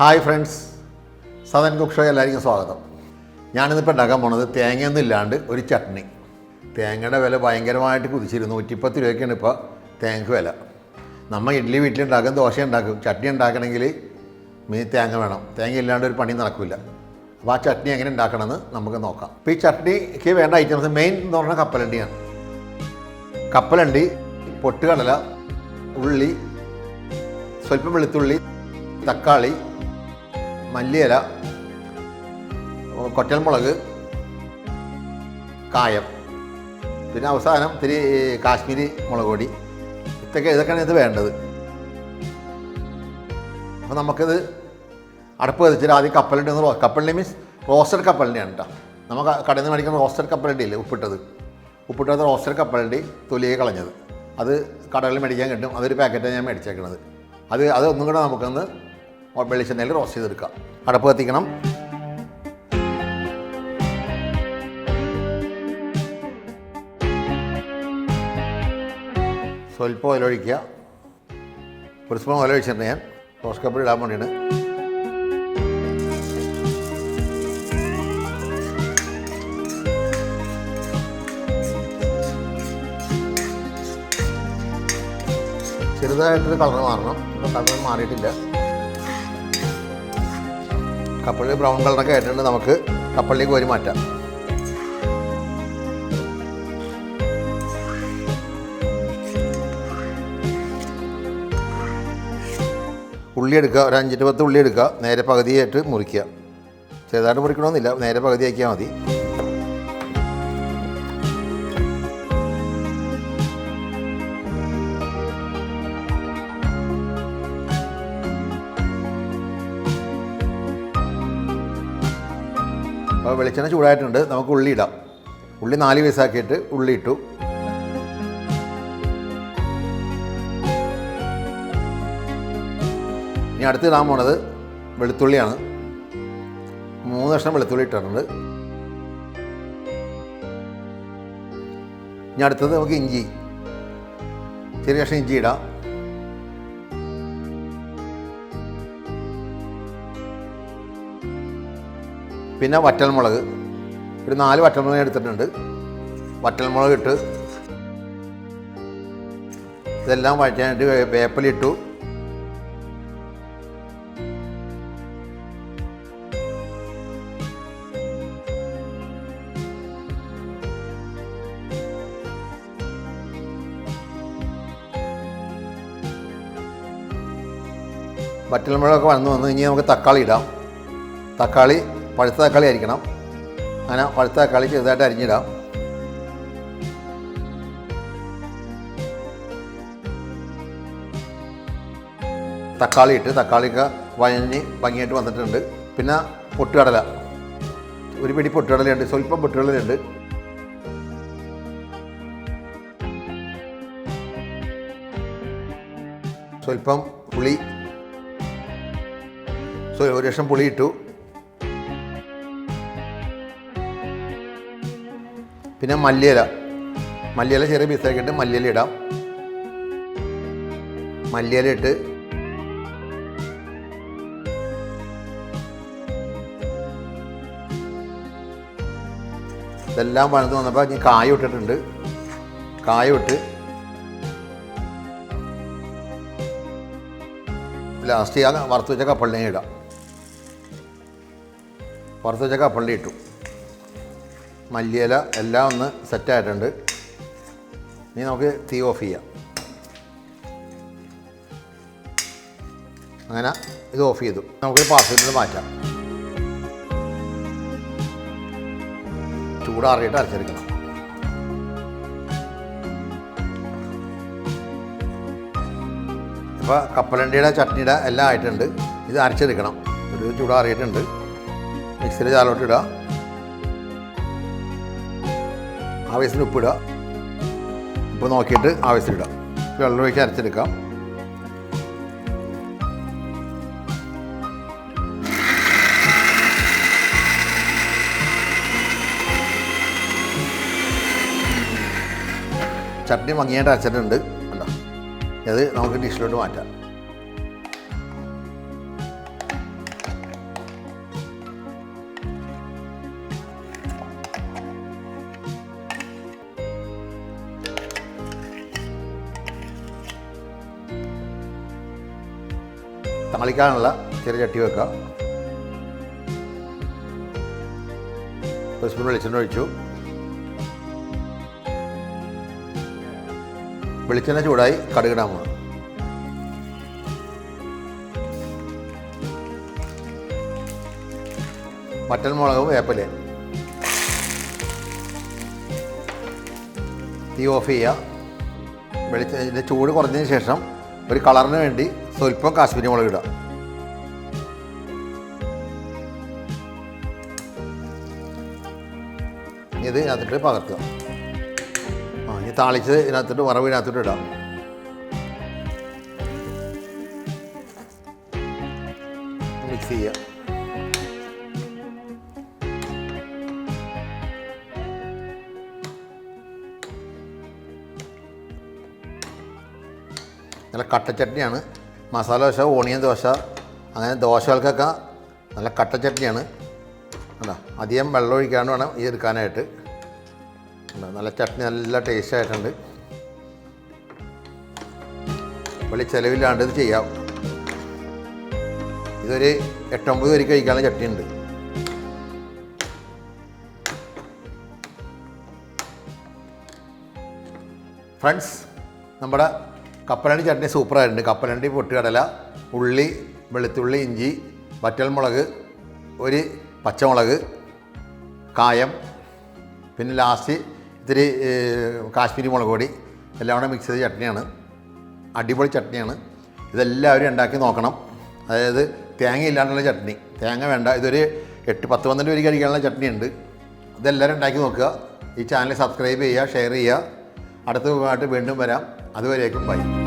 Hi friends. Sadan cook show എല്ലാവർക്കും സ്വാഗതം. ഞാനിന്നിപ്പോൾ ഉണ്ടാക്കാൻ പോണത് തേങ്ങയൊന്നും ഇല്ലാണ്ട് ഒരു ചട്നി. തേങ്ങയുടെ വില ഭയങ്കരമായിട്ട് കുതിച്ചിരുന്നു. നൂറ്റിപ്പത്ത് രൂപയ്ക്കാണ് ഇപ്പോൾ തേങ്ങ വില. നമ്മൾ ഇഡ്ഡലി വീട്ടിലുണ്ടാക്കും ദോശ ഉണ്ടാക്കും. ചട്നി ഉണ്ടാക്കണമെങ്കിൽ മീ തേങ്ങ വേണം. തേങ്ങ ഇല്ലാണ്ട് ഒരു പണി നടക്കില്ല അപ്പോൾ ആ ചട്നി എങ്ങനെ ഉണ്ടാക്കണമെന്ന് നമുക്ക് നോക്കാം. അപ്പോൾ ഈ ചട്നിക്ക് വേണ്ട ഐറ്റംസ് മെയിൻ എന്ന് പറഞ്ഞാൽ കപ്പലണ്ടിയാണ്. കപ്പലണ്ടി പൊട്ടുകടല ഉള്ളി സ്വല്പം വെളുത്തുള്ളി തക്കാളി മല്ലിയില കൊറ്റൽമുളക് കായം പിന്നെ അവസാനം ഇത്തിരി കാശ്മീരി മുളക് പൊടി. ഇതൊക്കെ ഇതൊക്കെയാണ് ഇത് വേണ്ടത്. അപ്പോൾ നമുക്കിത് അടുപ്പ് കത്തിച്ചിട്ട് ആദ്യം കപ്പലണ്ടി ഒന്ന് കപ്പലിന്റെ മീൻസ് റോസ്റ്റഡ് കപ്പലണ്ടിയാണ് കേട്ടോ. നമുക്ക് കടയിൽ നിന്ന് മേടിക്കുന്ന റോസ്റ്റഡ് കപ്പലണ്ടി ഇല്ലേ ഉപ്പിട്ടത്. ഉപ്പിട്ടത് റോസ്റ്റഡ് കപ്പലണ്ടി തൊലിയെ കളഞ്ഞത്. അത് കടകളിൽ മേടിക്കാൻ കിട്ടും. അതൊരു പാക്കറ്റാണ് ഞാൻ മേടിച്ചേക്കുന്നത് അത് അതൊന്നും കൂടെ നമുക്കൊന്ന് വെളിച്ചെണ്ണയിൽ റോസ്റ്റ് ചെയ്തെടുക്കുക അടപ്പ് കത്തിക്കണം. സ്വല്പം ഓയിൽ ഒഴിക്കുക. ഒരു സ്പൂൺ ഓയിൽ ഒഴിച്ചിട്ടുണ്ട് ഞാൻ. റോസ് കപ്പിൽ ഇടാൻ വേണ്ടിയാണ്. ചെറുതായിട്ടൊരു കളർ മാറണം. കളർ മാറിയിട്ടില്ല. കപ്പളി ബ്രൗൺ കളറൊക്കെ ആയിട്ടുണ്ട്. നമുക്ക് കപ്പളിലേക്ക് കോരി മാറ്റാം. ഉള്ളി എടുക്കുക. ഒരു അഞ്ചിട്ട് പത്ത് ഉള്ളി എടുക്കുക. നേരെ പകുതിയായിട്ട് മുറിക്കുക. ചെറുതായിട്ട് മുറിക്കണമെന്നില്ല. നേരെ പകുതിയാക്കിയാൽ മതി. അപ്പോൾ വെളിച്ചെണ്ണ ചൂടായിട്ടുണ്ട്. നമുക്ക് ഉള്ളി ഇടാം. ഉള്ളി നാല് പീസാക്കിയിട്ട് ഉള്ളി ഇട്ടു. ഇനി അടുത്ത് ഇടാൻ പോണത് വെളുത്തുള്ളിയാണ്. മൂന്ന് കഷ്ണം വെളുത്തുള്ളി ഇട്ടിട്ടുണ്ട്. ഇനി അടുത്തത് നമുക്ക് ഇഞ്ചി. ചെറിയ കഷ്ണം ഇഞ്ചി ഇടാം. പിന്നെ വറ്റൽമുളക്. ഒരു നാല് വറ്റൽമുളക് എടുത്തിട്ടുണ്ട്. വറ്റൽമുളക് ഇട്ട് ഇതെല്ലാം വഴറ്റാനായിട്ട് വേപ്പലിട്ടു. വറ്റൽമുളകൊക്കെ വന്നു വന്ന് ഇനി നമുക്ക് തക്കാളി ഇടാം. തക്കാളി പഴുത്ത തക്കാളി അരിക്കണം. അങ്ങനെ പഴുത്ത തക്കാളി ചെറുതായിട്ട് അരിഞ്ഞിടാം. തക്കാളി ഇട്ട് തക്കാളിയൊക്കെ വഴഞ്ഞ് ഭംഗിയായിട്ട് വന്നിട്ടുണ്ട്. പിന്നെ പൊട്ടുകടല. ഒരു പിടി പൊട്ടുകടലുണ്ട് സ്വല്പം പൊട്ടുകടലുണ്ട് സ്വല്പം പുളി. ഒരു ലക്ഷം പുളി ഇട്ടു. പിന്നെ മല്ലിയില. മല്ലിയില ചെറിയ പീസാക്കിയിട്ട് മല്ലിയില ഇടാം. മല്ലിയില ഇട്ട് ഇതെല്ലാം പണിത് വന്നപ്പോൾ ഇനി കായ ഇട്ടിട്ടുണ്ട്. കായ ഇട്ട് ലാസ്റ്റ് ആ വറുത്ത് വെച്ച കപ്പളിനെ ഇടാം. വറുത്ത് വെച്ച കപ്പള്ളി ഇട്ടു. മല്ലിയില എല്ലാം ഒന്ന് സെറ്റായിട്ടുണ്ട് ഇനി നമുക്ക് തീ ഓഫ് ചെയ്യാം. അങ്ങനെ ഇത് ഓഫ് ചെയ്തു. നമുക്ക് പാത്രത്തിൽ മാറ്റാം. ചൂടാറിയിട്ട് അരച്ചെടുക്കണം. ഇപ്പോൾ കപ്പലണ്ടിയുടെ ചട്നിയുടെ എല്ലാം ആയിട്ടുണ്ട്. ഇത് അരച്ചെടുക്കണം. ഒരു ചൂടാറിയിട്ടുണ്ട് മിക്സിയിൽ ചാലോട്ട് ആവശ്യത്തിന് ഉപ്പിടുക ഉപ്പ് നോക്കിയിട്ട് ആവശ്യത്തിലിടുക വെള്ളം ഒഴിച്ച് അരച്ചെടുക്കാം. ചട്നി മങ്ങിയായിട്ട് അരച്ചിട്ടുണ്ട്. കണ്ടോ? അത് നമുക്ക് ഡിഷിലോട്ട് മാറ്റാം. താളിക്കാനുള്ള ചെറിയ ചട്ടി വെക്കുക ഒരു സ്പൂൺ വെളിച്ചെണ്ണ ഒഴിച്ചു. വെളിച്ചെണ്ണ ചൂടായി കടുകിടാൻ പോകുന്നു മട്ടൻ മുളകും വേപ്പലയും. തീ ഓഫ് ചെയ്യുക വെളിച്ച ചൂട് കുറഞ്ഞതിന് ശേഷം ഒരു കളറിന് വേണ്ടി സ്വല്പം കാശ്മീരി മുളക് ഇനി ഇത് ഇതിനകത്തിട്ട് പകർത്തുക. ആ ഇനി താളിച്ചത് ഇതിനകത്തിട്ട് വറവ് ഇതിനകത്തിട്ട് ഇടാം. മിക്സ് ചെയ്യുക നല്ല കട്ടച്ചട്നിയാണ് മസാല ദോശ ഓണിയൻ ദോശ അങ്ങനെ ദോശകൾക്കൊക്കെ നല്ല കട്ടച്ചട്നിയാണ് അല്ല അധികം വെള്ളം ഒഴിക്കാണ്ട് വേണം ഈ എടുക്കാനായിട്ട്. നല്ല ചട്നി നല്ല ടേസ്റ്റ് ആയിട്ടുണ്ട്. വലിയ ചിലവില്ലാണ്ട് ഇത് ചെയ്യാം. ഇതൊരു എട്ടൊമ്പത് പേര് കഴിക്കാനുള്ള ചട്നി ഉണ്ട് ഫ്രണ്ട്സ് നമ്മുടെ കപ്പലണ്ടി ചട്നി സൂപ്പറായിട്ടുണ്ട്. കപ്പലണ്ടി പൊട്ടുകടല ഉള്ളി വെളുത്തുള്ളി ഇഞ്ചി വറ്റൽമുളക് ഒരു പച്ചമുളക് കായം പിന്നെ ലാസ്റ്റ് ഇത്തിരി കാശ്മീരി മുളക് പൊടി. എല്ലാം കൂടെ മിക്സ് ചെയ്ത ചട്നിയാണ്. അടിപൊളി ചട്നിയാണ്. ഇതെല്ലാവരും ഉണ്ടാക്കി നോക്കണം. അതായത് തേങ്ങ ഇല്ലാണ്ടുള്ള ചട്നി. തേങ്ങ വേണ്ട. ഇതൊരു എട്ട് പത്ത് പന്ത്രണ്ട് പേര് കഴിക്കാനുള്ള ചട്നി ഉണ്ട് ഇതെല്ലാവരും ഉണ്ടാക്കി നോക്കുക. ഈ ചാനൽ സബ്സ്ക്രൈബ് ചെയ്യുക ഷെയർ ചെയ്യുക. അടുത്ത വീണ്ടും വരാം. അതുവരേക്കും ബൈ.